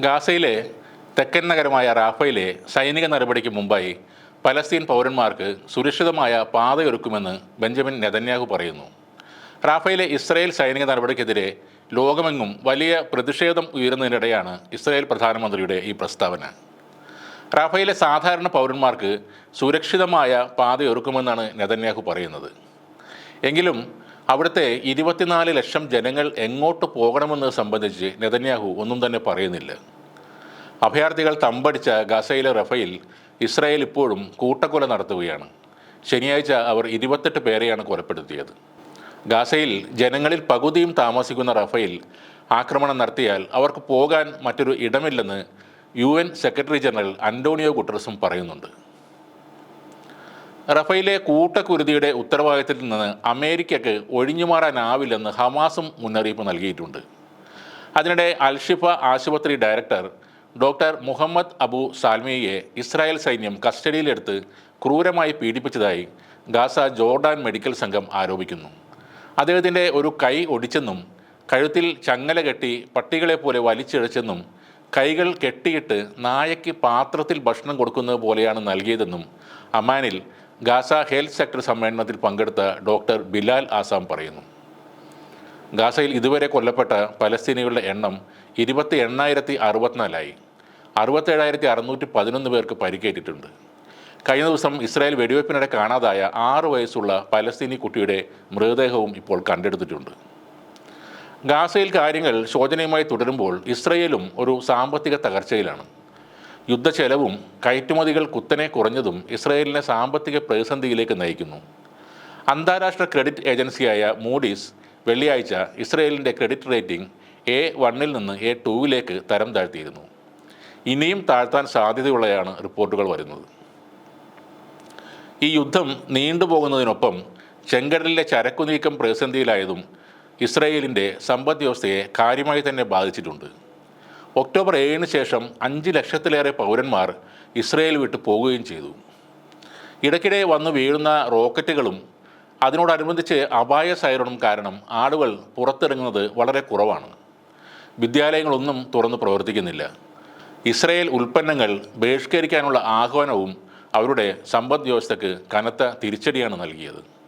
ഗാസയിലെ തെക്കൻ നഗരമായ റാഫയിലെ സൈനിക നടപടിക്ക് മുമ്പായി പലസ്തീൻ പൗരന്മാർക്ക് സുരക്ഷിതമായ പാതയൊരുക്കുമെന്ന് ബെഞ്ചമിൻ നെതന്യാഹു പറയുന്നു. റാഫയിലെ ഇസ്രയേൽ സൈനിക നടപടിക്കെതിരെ ലോകമെങ്ങും വലിയ പ്രതിഷേധം ഉയരുന്നതിനിടെയാണ് ഇസ്രയേൽ പ്രധാനമന്ത്രിയുടെ ഈ പ്രസ്താവന. റാഫയിലെ സാധാരണ പൗരന്മാർക്ക് സുരക്ഷിതമായ പാതയൊരുക്കുമെന്നാണ് നെതന്യാഹു പറയുന്നത്. എങ്കിലും അവിടുത്തെ ഇരുപത്തിനാല് ലക്ഷം ജനങ്ങൾ എങ്ങോട്ട് പോകണമെന്നത് സംബന്ധിച്ച് നെതന്യാഹു ഒന്നും തന്നെ പറയുന്നില്ല. അഭയാർത്ഥികൾ തമ്പടിച്ച ഗസയിലെ റഫയിൽ ഇസ്രായേൽ ഇപ്പോഴും കൂട്ടക്കൊല നടത്തുകയാണ്. ശനിയാഴ്ച അവർ ഇരുപത്തെട്ട് പേരെയാണ് കൊലപ്പെടുത്തിയത്. ഗാസയിൽ ജനങ്ങളിൽ പകുതിയും താമസിക്കുന്ന റഫയിൽ ആക്രമണം നടത്തിയാൽ അവർക്ക് പോകാൻ മറ്റൊരു ഇടമില്ലെന്ന് യു സെക്രട്ടറി ജനറൽ അന്റോണിയോ ഗുട്ടറസും പറയുന്നുണ്ട്. റഫയിലെ കൂട്ടക്കുരുതിയുടെ ഉത്തരവാദിത്തത്തിൽ നിന്ന് അമേരിക്കയ്ക്ക് ഒഴിഞ്ഞുമാറാനാവില്ലെന്ന് ഹമാസും മുന്നറിയിപ്പ് നൽകിയിട്ടുണ്ട്. അതിനിടെ അൽഷിഫ ആശുപത്രി ഡയറക്ടർ ഡോക്ടർ മുഹമ്മദ് അബു സാൽമിയെ ഇസ്രായേൽ സൈന്യം കസ്റ്റഡിയിലെടുത്ത് ക്രൂരമായി പീഡിപ്പിച്ചതായി ഗാസ ജോർഡാൻ മെഡിക്കൽ സംഘം ആരോപിക്കുന്നു. അദ്ദേഹത്തിന്റെ ഒരു കൈ ഒടിച്ചെന്നും കഴുത്തിൽ ചങ്ങല കെട്ടി പട്ടികളെ പോലെ വലിച്ചിഴച്ചെന്നും കൈകൾ കെട്ടിയിട്ട് നായയ്ക്ക് പാത്രത്തിൽ ഭക്ഷണം കൊടുക്കുന്നത് പോലെയാണ് നൽകിയതെന്നും അമാനിൽ ഗാസ ഹെൽത്ത് സെക്ടർ സമ്മേളനത്തിൽ പങ്കെടുത്ത ഡോക്ടർ ബിലാൽ ആസാം പറയുന്നു. ഗാസയിൽ ഇതുവരെ കൊല്ലപ്പെട്ട പലസ്തീനികളുടെ എണ്ണം ഇരുപത്തി എണ്ണായിരത്തി അറുപത്തിനാലായി അറുപത്തേഴായിരത്തി അറുന്നൂറ്റി പതിനൊന്ന് പേർക്ക് പരിക്കേറ്റിട്ടുണ്ട്. കഴിഞ്ഞ ദിവസം ഇസ്രായേൽ വെടിവയ്പ്പിനിടെ കാണാതായ ആറ് വയസ്സുള്ള പലസ്തീനി കുട്ടിയുടെ മൃതദേഹവും ഇപ്പോൾ കണ്ടെടുത്തിട്ടുണ്ട്. ഗാസയിൽ കാര്യങ്ങൾ ശോചനീയമായി തുടരുമ്പോൾ ഇസ്രയേലും ഒരു സാമ്പത്തിക തകർച്ചയിലാണ്. യുദ്ധച്ചെലവും കയറ്റുമതികൾ കുത്തനെ കുറഞ്ഞതും ഇസ്രയേലിനെ സാമ്പത്തിക പ്രതിസന്ധിയിലേക്ക് നയിക്കുന്നു. അന്താരാഷ്ട്ര ക്രെഡിറ്റ് ഏജൻസിയായ മൂഡീസ് വെള്ളിയാഴ്ച ഇസ്രയേലിന്റെ ക്രെഡിറ്റ് റേറ്റിംഗ് എ വണ്ണിൽ നിന്ന് എ ടൂവിലേക്ക് തരം താഴ്ത്തിയിരുന്നു. ഇനിയും താഴ്ത്താൻ സാധ്യതയുള്ളതാണ് റിപ്പോർട്ടുകൾ വരുന്നത്. ഈ യുദ്ധം നീണ്ടുപോകുന്നതിനൊപ്പം ചെങ്കടലിലെ ചരക്കു നീക്കം പ്രതിസന്ധിയിലായതും ഇസ്രയേലിന്റെ സമ്പദ് വ്യവസ്ഥയെ കാര്യമായി തന്നെ ബാധിച്ചിട്ടുണ്ട്. ഒക്ടോബർ ഏഴിന് ശേഷം അഞ്ച് ലക്ഷത്തിലേറെ പൗരന്മാർ ഇസ്രയേൽ വിട്ട് പോകുകയും ചെയ്തു. ഇടയ്ക്കിടെ വന്നു വീഴുന്ന റോക്കറ്റുകളും അതിനോടനുബന്ധിച്ച് അപായ സൈറണും കാരണം ആളുകൾ പുറത്തിറങ്ങുന്നത് വളരെ കുറവാണ്. വിദ്യാലയങ്ങളൊന്നും തുറന്ന് പ്രവർത്തിക്കുന്നില്ല. ഇസ്രയേൽ ഉൽപ്പന്നങ്ങൾ ബഹിഷ്കരിക്കാനുള്ള ആഹ്വാനവും അവരുടെ സമ്പദ് വ്യവസ്ഥയ്ക്ക് കനത്ത തിരിച്ചടിയാണ് നൽകിയത്.